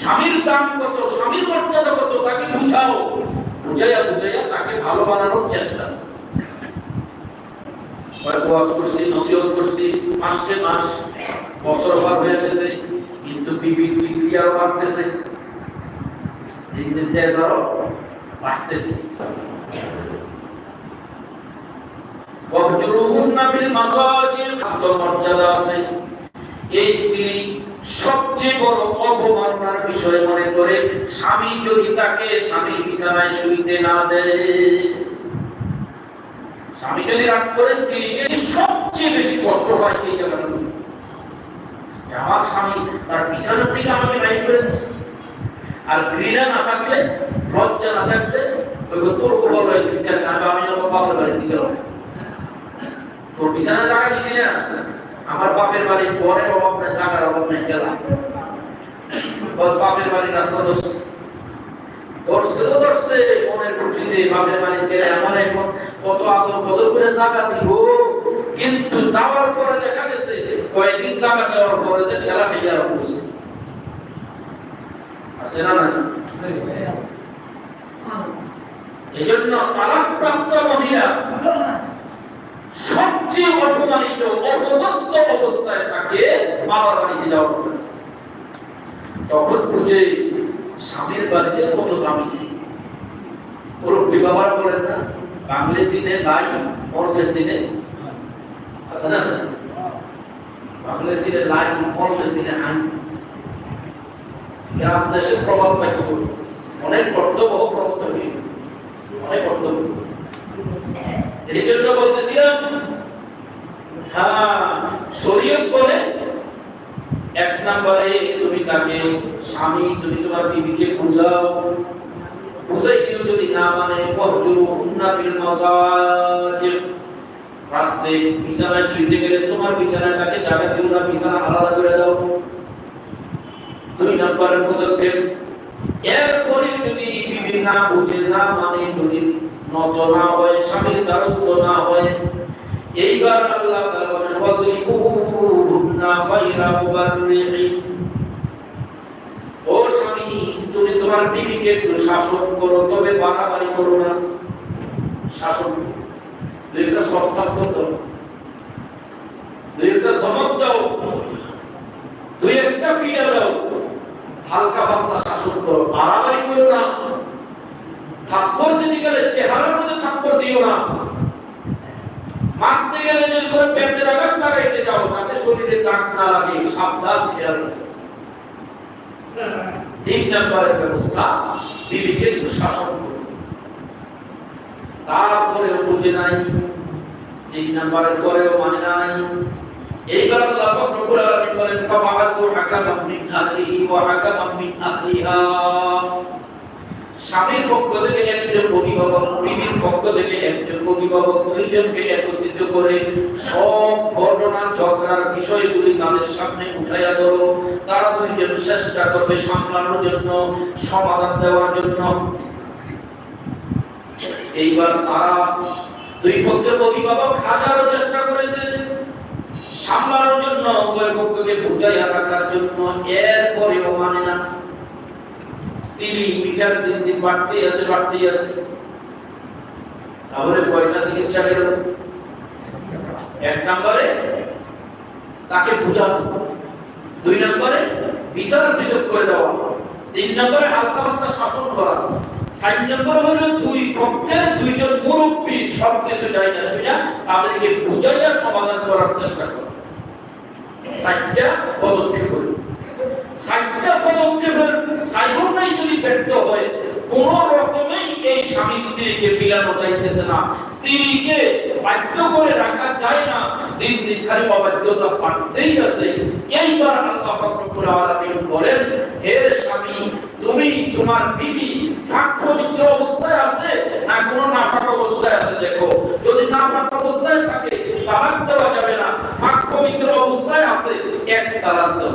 স্বামীর দাম কত, স্বামীর মর্যাদা কত, তাকে বুঝাও। বুঝাইয়া বুঝাইয়া তাকে ভালো বানানোর চেষ্টা। করছি, নসিহত করছি, মাসকে মাস, বছর পার হয়ে গেছে, কিন্তু তেজ আরও বাড়তেছে। ফিল আত্মমর্যাদা আছে। এই স্ত্রী সবচেয়ে বড় অবমাননার বিষয় মনে করে স্বামী যদি তাকে স্বামীর বিছানায় শুইতে না দেয় স্বামী যদি রাগ করে স্ত্রীকে সবচেয়ে বেশি কষ্ট হয়, এই জায়গাটা আমার স্বামী তার বিছানা থেকে আমাকে বাইর করে আর ঘৃণা না থাকলে, লজ্জা না থাকলে, ওই তোর খবর হয় তুই থাক আমি আমি আমার বাপের বাড়িতে গেলাম তোর বিছানা জায়গা দিতি না আমার বাপের বাড়ির পরে অভাব নাই জায়গার অভাব নাই গেলাম। বস বাপের বাড়ির রাস্তা ধরছে। ধরছে তো ধরছে মনের খুশিতে বাপের বাড়ি গেলে এখন কত আদর কত করে জায়গা দিব কিন্তু যাওয়ার পরে দেখা গেছে কয়েকদিন জায়গা দেওয়ার পরে যে ঠেলা ঠেলা করছে আছে না জন্য তালাকপ্রাপ্ত মহিলা সবচেয়ে অপমানিত অপদস্থ অবস্থায় থাকে বাবার বাড়িতে যাওয়ার তখন বুঝে স্বামীর বাড়িতে কত দামি ছিল মুরব্বী বাবার বলেন না, বাংলে সিনে লাই মরলে সিনে আছে না? বাংলে সিনে লাই মরলে সিনে হান গ্রাম দেশে প্রভাব পাইব। অনেক কর্তব্য প্রভাব পাইব। অনেক কর্তব্য এই জন্য বলতেছিলাম হ্যাঁ শরীয়ত বলে এক নম্বরে তুমি তাকে স্বামী, তুমি তোমার বিবিকে বুঝাও। বুঝাই কেউ যদি না মানে বহজুরু হুন্না ফিল মাসাজিদ রাত্রে বিছানায় শুইতে গেলে তোমার বিছানায় তাকে জায়গা দিও না, বিছানা আলাদা করে দাও। দুই নম্বরের পদক্ষেপ, এরপরে যদি বিবি না বুঝে, না মানে যদি নত না হয়, স্বামীর দ্বারস্থ না হয়। এইবার আল্লাহ ও স্বামী, তুমি তোমার বিবিকে একটু শাসন করো, তবে বাড়াবাড়ি করো না। শাসন দুই একটা সপ্তাহ করতো দুই একটা ধমক দাও। দুই একটা ফিরে দাও। হালকা পাতলা শাসন করো। বাড়াবাড়ি করো না। থাপ্পড় দিতে গেলে চেহারার মধ্যে থাপ্পড় দিও না। মারতে গেলে যদি করে পেটের আঘাত লাগাইতে যাও, তাতে শরীরে দাগ না লাগে সাবধান খেয়াল তিন নম্বরের ব্যবস্থা বিবিকে দুঃশাসন করো। তারপরেও বুঝে নাই তিন নম্বরের পরেও মানে নাই। এইবার আল্লাহ রব্বুল আলামিন বলেন ফাবাসু হাকামান মিন আহলিহি ওয়া হাকামান মিন আহলিহা। স্বামীর পক্ষ থেকে একজন অভিভাবক বিবির পক্ষ থেকে একজন অভিভাবক, দুইজনকে একত্রিত করে সব ঘটনা, ঝগড়ার বিষয়গুলি তাদের সামনে উঠাইয়া ধরো। তারা দুইজন চেষ্টা করবে সামলানোর জন্য, সমাধান দেওয়ার জন্য। এইবার তারা দুই পক্ষের অভিভাবক হাজারো চেষ্টা করেছে সামলানোর জন্য, উভয় পক্ষকে বুঝাইয়া রাখার জন্য, এরপরেও মানে না। মিটার দিন দিন বাড়তেই আছে বাড়তেই আছে তাহলে কয়টা চিকিৎসা গেল এক নম্বরে তাকে দুই নম্বরে বিচার করে দেওয়া। তিন নম্বরে হালকা হালকা শাসন করা। চার নম্বর হলো দুই পক্ষের দুইজন মুরব্বী সব কিছু যায় না শুনে তাদেরকে বুঝাইয়া সমাধান করার চেষ্টা করা। চারটা পদক্ষেপ চারটা পদক্ষেপের সাইবরটাই যদি ব্যর্থ হয়, কোন রকমেই এই স্বামী স্ত্রীকে মিলানো চাইতেছে না। স্ত্রীকে বাধ্য করে রাখা যায় না। দিন দিন খালি অবাধ্যতা বাড়তেই আছে। এইবার আল্লাহ ফাকরুল আলামিন বলেন, হে স্বামী, তুমি তোমার বিবি ফাঁক অবস্থায় আছে না কোনো নাফাক অবস্থায় আছে? দেখো, যদি নাফাক অবস্থায় থাকে, তালাক দেওয়া যাবে না। ফাঁক পবিত্র অবস্থায় আছে, এক তালাক দাও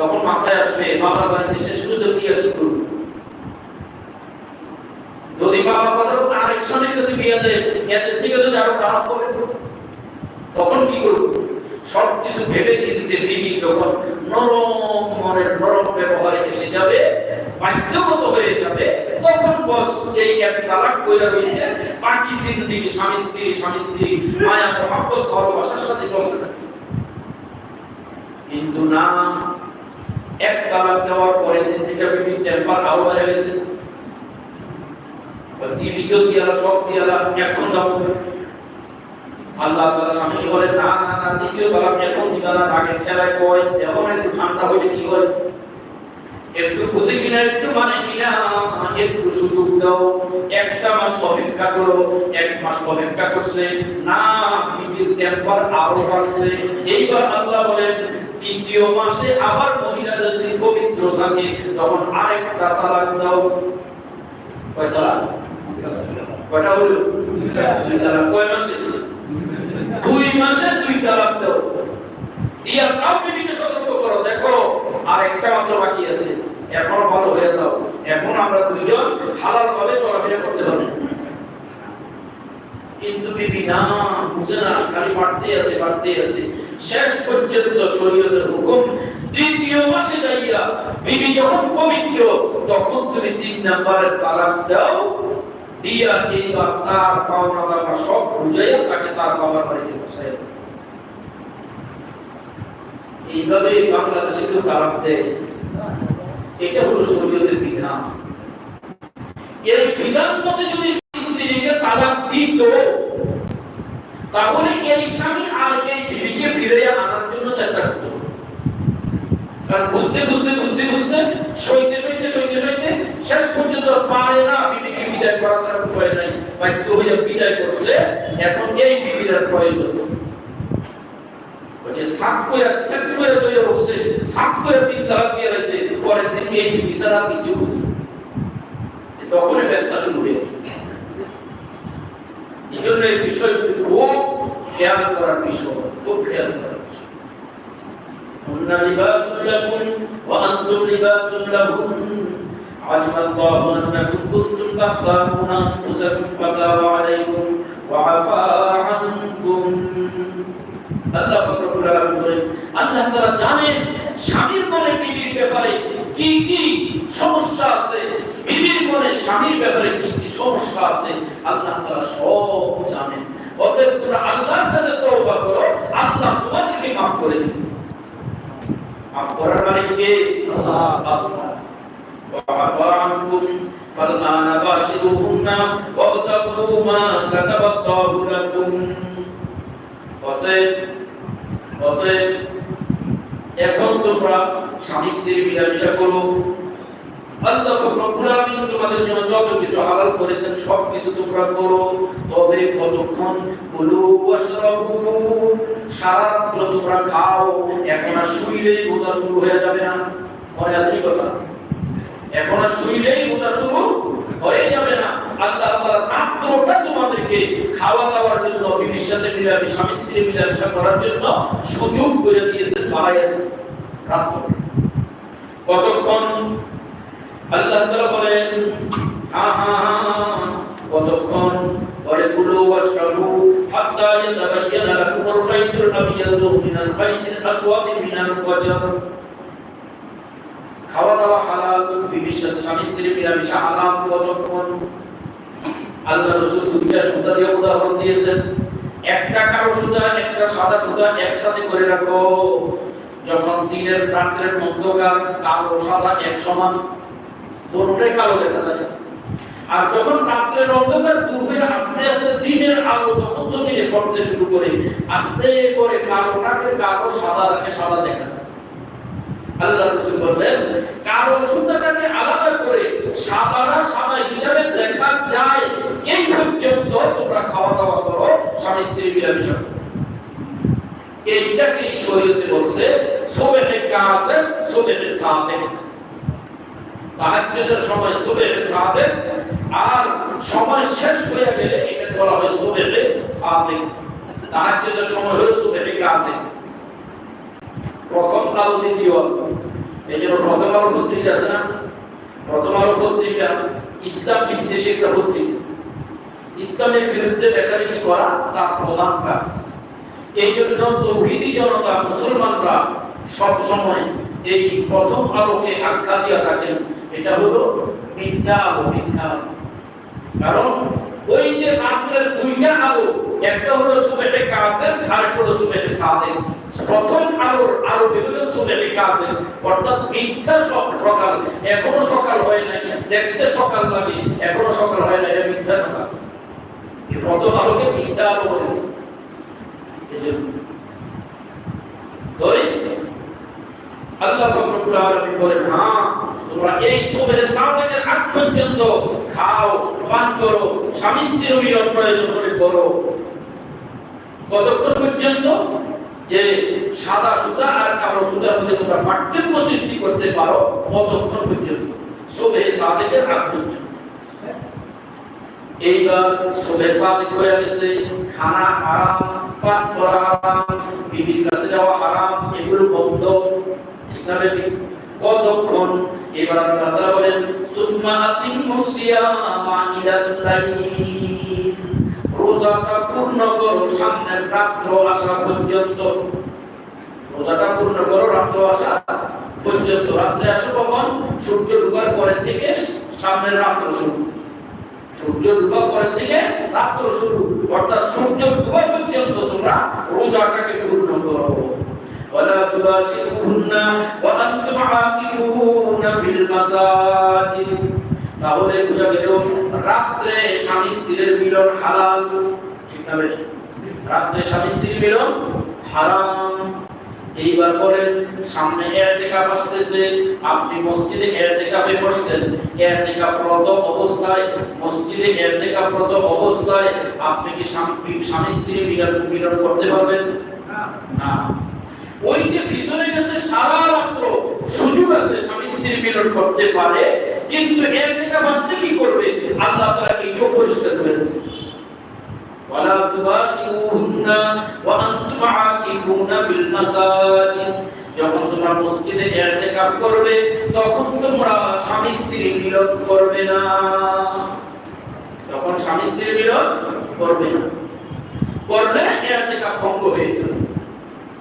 তখন মাথায় আসবে, বাবার বাড়িতে সে শুধু কি করবে? যদি বাবা কথা কাছে এদের থেকে যদি আরও খারাপ করে তখন কি সব কিছু ভেবে চিনতে বিবি যখন নরম মনের, নরম ব্যবহারে এসে যাবে, বাধ্যগত হয়ে যাবে, তখন বস এই এক তালাক হয়ে রয়েছে বাকি স্বামী স্ত্রী স্বামী স্ত্রী, মায়া, মহাব্বত, ভালোবাসার সাথে চলতে থাকে কিন্তু না এক তালাক দেওয়ার পরে দিন থেকে বিবি টেম্পার আরও বেড়ে গেছে। দিয়ালা, সব দিয়ালা, এখন যাব আল্লাহ স্বামীকে বলেন না না না, দ্বিতীয় তালাক এখন দিবা না আগের কয় একটু ঠান্ডা হইলে কি হয় একটু বুঝে কিনা, একটু মানে কিনা, একটু সুযোগ দাও। একটা মাস অপেক্ষা করো, এক মাস অপেক্ষা করছে। না, বিবির টেম্পার আরও বাড়ছে। এইবার আল্লাহ বলেন তৃতীয় মাসে আবার মহিলা যদি পবিত্র থাকে, তখন আরেকটা তালাক দাও। কয়টা হলো? দুই তালাক। কয় মাসে? দুই মাসে দুই তালাক দাও। দিয়া তাও বিবিকে সতর্ক করো। দেখো আর একটা মাত্র বাকি আছে। এখনও ভালো হয়ে যাও। এখন আমরা দুইজন হালাল ভাবে চলাফেরা করতে পারি কিন্তু বিবি, না, বুঝে না, খালি বাড়তে আছে বাড়তে আছে। শেষ পর্যন্ত শরীয়তের হুকুম। তৃতীয় মাসে যাইয়া বিবি যখন পবিত্র, তখন তুমি তিন নাম্বারের তালাক দাও, দিয়া এইবার তার পাওনা সব বুঝাইয়া তাকে তার বাবার বাড়িতে বসাইয়া দাও। এইভাবে বাংলাদেশে কেউ তালাক দেয়? এটা হলো শরীয়তের বিধান। এই বিধান মতে যদি স্ত্রীকে তালাক দিত, তাহলে এই স্বামী আর এই বিবিকে ফিরে আনার জন্য চেষ্টা করত কারণ বুঝতে বুঝতে বুঝতে বুঝতে, সইতে সইতে সইতে সইতে শেষ পর্যন্ত পারে না বিবিকে বিদায় করা ছাড়া উপায় নাই। বাধ্য হয়ে বিদায় করছে, এখন এই প্রয়োজন। যে সাত সাত করে তিন তালাক দিয়ে রয়েছে, পরের দিন এই কিছু তখনই শুরু হয়ে এই জন্য এই বিষয়গুলি খুব খেয়াল করার বিষয়। খুব খেয়াল করার বিষয় هن لباس لكم وأنتم لباس لهم علم الله أنكم كنتم تختارون أنفسكم فتاب عليكم وعفى عنكم আল্লাহ ফাকরুল আলম বলেন আল্লাহ তাআলা জানেন স্বামীর মনে বিবির ব্যাপারে কি কি সমস্যা আছে বিবির মনে স্বামীর ব্যাপারে কি কি সমস্যা আছে আল্লাহ তাআলা সব জানেন অতএব তোমরা আল্লাহর কাছে তওবা করো আল্লাহ তোমাদেরকে মাফ করে দিবেন মাফ করার মানে কে আল্লাহ। আল্লাহ وعفى عنكم فالآن باشروهن وابتغوا ما كتب الله لكم অতএব অতএব এখন তোমরা স্বামী স্ত্রী মিলামেশা করো আল্লাহ রব্বুল তোমাদের জন্য যত তোমরা করো। তবে কতক্ষণ? কুলু ওয়াশরাবু তোমরা খাও। এখন আর শুইলেই বোঝা শুরু হয়ে যাবে কথা? এখন আর শুইলেই বোঝা শুরু হয়ে যাবে না। আল্লাহ তাআলা রাত্রটা তোমাদেরকে খাওয়া দাওয়ার জন্য, বিবির সাথে মিলামি স্বামী স্ত্রী মিলামেশা করার জন্য সুযোগ করে দিয়েছেন, বাড়াইয়া দিয়েছেন। কতক্ষণ? আল্লাহ তাআলা বলেন হা হা কতক্ষণ বলে কুলু ওয়াশরাবু হাত্তা ইয়াতাবাyyana লাকুম আল-খাইতুল আবিয়াযু মিনাল খাইতিল আসওয়াদি মিনাল ফাজর। খাওয়া দাওয়া হালাল, বিবির সাথে স্বামী স্ত্রী মিলামেশা হালাল কতক্ষণ? আল্লাহ রসুল দুইটা সুতা দিয়ে উদাহরণ দিয়েছেন। একটা কালো সুতা, একটা সাদা সুতা একসাথে করে রাখো। যখন দিনের রাত্রের অন্ধকার, কালো সাদা এক সমান। দুটোটাই কালো দেখা যায়। আর যখন রাত্রের অন্ধকার দূর হয়ে আস্তে আস্তে দিনের আলো যখন জমিনে পড়তে শুরু করে, আস্তে করে কালোটাকে কালো সাদাটাকে সাদা দেখা যায়। আল্লাহ রসুল বললেন, কালো সুতাটাকে আলাদা করে সাদারা সাদা হিসাবে দেখা যায়। এই পর্যন্ত তোমরা খাওয়া দাওয়া করো, স্বামী স্ত্রী মিলামিশা করো। এইটাকে শরীয়তে বলছে, সুবহে কাযিব সুবহে সাদিক। তাহাজ্জুদের সময় সুবহে সাদিক, আর সময় শেষ হয়ে গেলে এটা বলা হয় সুবহে সাদিক। তাহাজ্জুদের সময় হলো সুবহে কাযিব প্রথম আলো দ্বিতীয় এই জন্য প্রথম আলো পত্রিকা আছে না? প্রথম আলো পত্রিকা ইসলাম বিদ্বেষী একটা পত্রিকা। ইসলামের বিরুদ্ধে লেখালেখি করা তার প্রধান কাজ। এই জন্য তৌহিদি জনতা মুসলমানরা সব সময় এই প্রথম আলোকে আখ্যা দিয়া থাকেন, এটা হলো মিথ্যা আলো মিথ্যা। কারণ ওই যে রাত্রের দুইটা আলো, একটা হলো সুবেহে কাসেম আর একটা হলো সুবেহে সাদেক। প্রথম আলোর আলো হলো? সুবেহে কাসেম অর্থাৎ মিথ্যা সকাল। এখনও সকাল হয় নাই, দেখতে সকাল লাগে, এখনও সকাল হয় নাই, এটা মিথ্যা সকাল। এই প্রথম আলোকে মিথ্যা আলো বলে তাই আল্লাহ ফাকরুল আলামিন বলেন হ্যাঁ তোমরা এই সুবহে সাদেকের আগ পর্যন্ত খাও, পান করো, স্বামী স্ত্রীর মিলন প্রয়োজন করে করো। কতক্ষণ পর্যন্ত? যে সাদা সুতা আর কালো সুতার মধ্যে তোমরা পার্থক্য সৃষ্টি করতে পারো, ততক্ষণ পর্যন্ত। সুবহে সাদেকের আগ পর্যন্ত। এইবার সুবহে সাদেক হয়ে গেছে, খানা হারাম, পান করা হারাম, বিবির কাছে যাওয়া হারাম, এগুলো বন্ধ। ঠিক কতক্ষণ? এবার আল্লাহ তাআলা বলেন, সুম্মা আতিমুস সিয়ামা লাইল। রোজাটা পূর্ণ করো রাত্র আসা পর্যন্ত। রোজাটা পূর্ণ করো, রাত্র আসা পর্যন্ত। রাত্রে আসো কখন? সূর্য ডুবার পরের থেকে সামনের রাত্র শুরু। সূর্য পরের থেকে রাত্র শুরু। অর্থাৎ সূর্য ডুবা পর্যন্ত তোমরা রোজাটাকে পূর্ণ করো। ولا تباشرهن وأنتم عاكفون في المساجد তাহলে বোঝা গেল রাত্রে স্বামী স্ত্রীর মিলন হালাল ঠিক না বেশ রাত্রে স্বামী স্ত্রীর মিলন হারাম এইবার বলেন সামনে এতেকাফ আসতেছে আপনি মসজিদে এতেকাফে বসছেন এতেকাফরত অবস্থায় মসজিদে এতেকাফরত অবস্থায় আপনি কি স্বামী স্বামী স্ত্রী মিলন মিলন করতে পারবেন না ওই যে পিছনে গেছে সারা রাত্র সুযোগ আছে স্বামী স্ত্রী মিলন করতে পারে কিন্তু এতেকাফ আসলে কি করবে আল্লাহ তাআলা এইটাও পরিষ্কার করে দিয়েছে ولا تباشروهن وانتم عاكفون في المساجد যখন তোমরা মসজিদে ইতিকাফ করবে তখন তোমরা স্বামী স্ত্রী মিলন করবে না তখন স্বামী স্ত্রী মিলন করবে না করলে ইতিকাফ ভঙ্গ হয়ে যাবে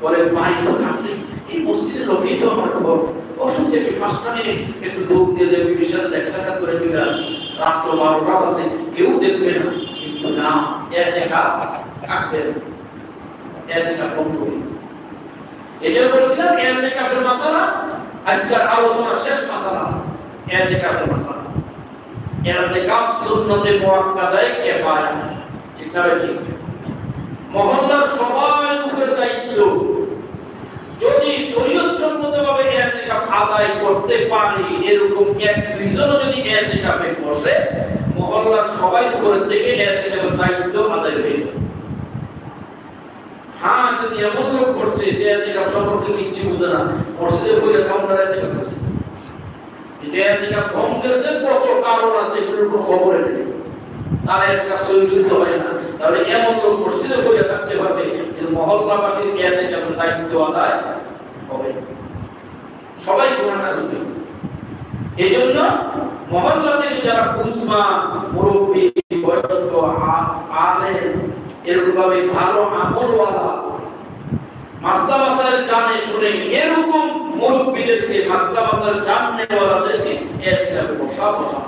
বলে ভাই তো কাছে এই মসজিদের লোকই তো আমার খবর। অসুবিধা কি ফার্স্ট টাইমে একটু দৌড় দিয়ে যাবে সাথে দেখা সাক্ষাৎ করে চলে আসি। রাত তো বারোটা বাজে, কেউ দেখবে না। কিন্তু না এতেকাফ থাকবে। এতেকাফ বন্ধ হয়ে এই জন্য বলছিলাম এতেকাফের মাসালা আজকের আলোচনা শেষ মাসালা। এতেকাফের মাসালা। এতেকাফ সুন্নতে মুআক্কাদায়ে কিফায়া ঠিক না ঠিক? মহল্লার সবার উপরে দায়িত্ব। যদি শরীয়ত আদায় করতে এরকম এক দুইজনও যদি বসে, মহল্লার সবাই উপরে থেকে দায়িত্ব আদায় হয়ে যাবে। হ্যাঁ যদি এমন লোক করছে যে সম্পর্কে কিচ্ছু বুঝে না, মসজিদে বইলে কাউন্টার যে কত কারণ আছে, এগুলোর কোনো খবরে নেই। তার ইতিকাফ সহি শুদ্ধ হয় না। তাহলে এমন লোক মসজিদে বইলে থাকতে পারবে যে মহল্লাবাসীর ইতিকাফের দায়িত্ব আদায় হবে? সবাই গুণাটা হতে এই জন্য মহল্লা যারা কুসমা মুরব্বী, বয়স্ক আলেম এরকম ভাবে ভালো আমলওয়ালা মাস্তা মাসাল জানে শুনে এরকম মুরব্বীদেরকে মাস্তা মাসাল জাননেওয়ালাদেরকে এর বসা বসা।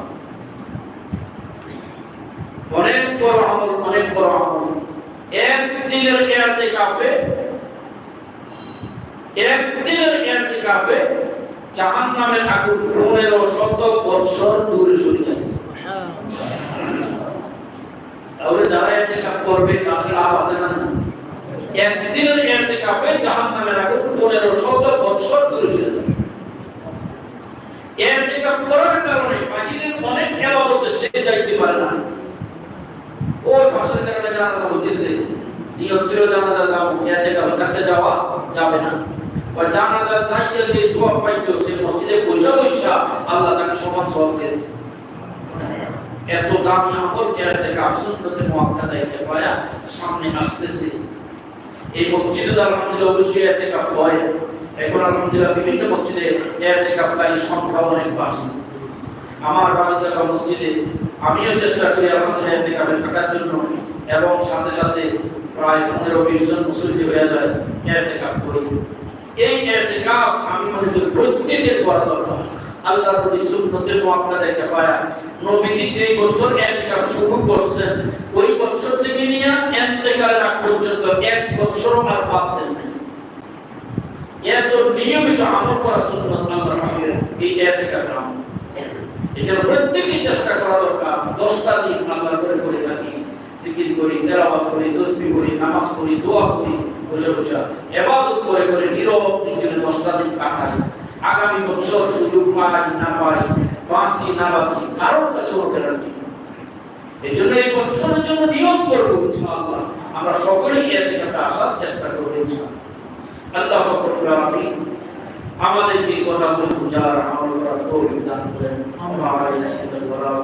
অনেক বড় আমল, অনেক বড় আমল। একদিনের ইআতিকাফে একদিনের ইআতিকাফে জাহান্নামের আগুন পনেরো শত বৎসর দূরে সরে যায় তাহলে যারা ইআতিকাফ করবে, তাদের লাভ আছে না একদিনের ইআতিকাফে জাহান্নামের আগুন পনেরো শত বৎসর দূরে সরে যায় ইআতিকাফ করার কারণে বাহিরের অনেক ইবাদতে সে যাইতে পারে না। ফাঁসের কারণে জানাজা হইতেছে নিয়ত ছিল জানাজা যাব ইআতিকাফে থাকতে যাওয়া যাবে না। বা জানাজা যাইয়া যে সওয়াব পাইতো সে মসজিদে বৈশা বৈশা আল্লাহ তাকে সমান সওয়াব দিয়েছে। এত দামি আমল ইআতিকাফ সুন্নতে মুআক্কাদা কিফায়া সামনে আসতেছে। এই মসজিদে আলহামদুলিল্লাহ অবশ্যই ইআতিকাফ হয় এখন আলহামদুলিল্লাহ বিভিন্ন মসজিদে ইআতিকাফকারীর সংখ্যা অনেক বাড়ছে। আমার বাগিচাকা মসজিদে আমিও চেষ্টা করি ইআতিকাফে থাকার জন্য। এবং সাথে সাথে প্রায় পনেরো বিশ জন মুসল্লি হয়ে যায় করি। এই আমি মনে করি প্রত্যেকের করা দরকার। আল্লাহ সুন্নতের নবীজি যে বছর শুরু করছেন, ওই বছর থেকে নিয়ে পর্যন্ত এক বছর আর বাদ দেন এত নিয়মিত আমল করা সুন্নত হাবিবের এই ইআতিকাফের আমল। এজন্য প্রত্যেকেই চেষ্টা করা দরকার। দশটা দিন আল্লাহ করে করে থাকি, জিকির করি, তেলাওয়াত করি তসবিহ করি, নামাজ পড়ি, দোয়া করি বসে বসে ইবাদত করে করে নীরব নিজের দশটা দিন কাটাই। আগামী বছর সুযোগ পাই না পাই, বাঁচি না বাঁচি, কারোর কাছে ওর গ্যারান্টি এই জন্য এই বছরের জন্য নিয়োগ করব ইনশাআল্লাহ। আমরা সকলেই এর থেকে আসার চেষ্টা করব ইনশাআল্লাহ। আল্লাহ ফকরুল আলামিন আমাদেরকে কথাগুলো বুঝার আমল করার তৌফিক দান করেন। আমরা আলাইনা ওয়া বালাগ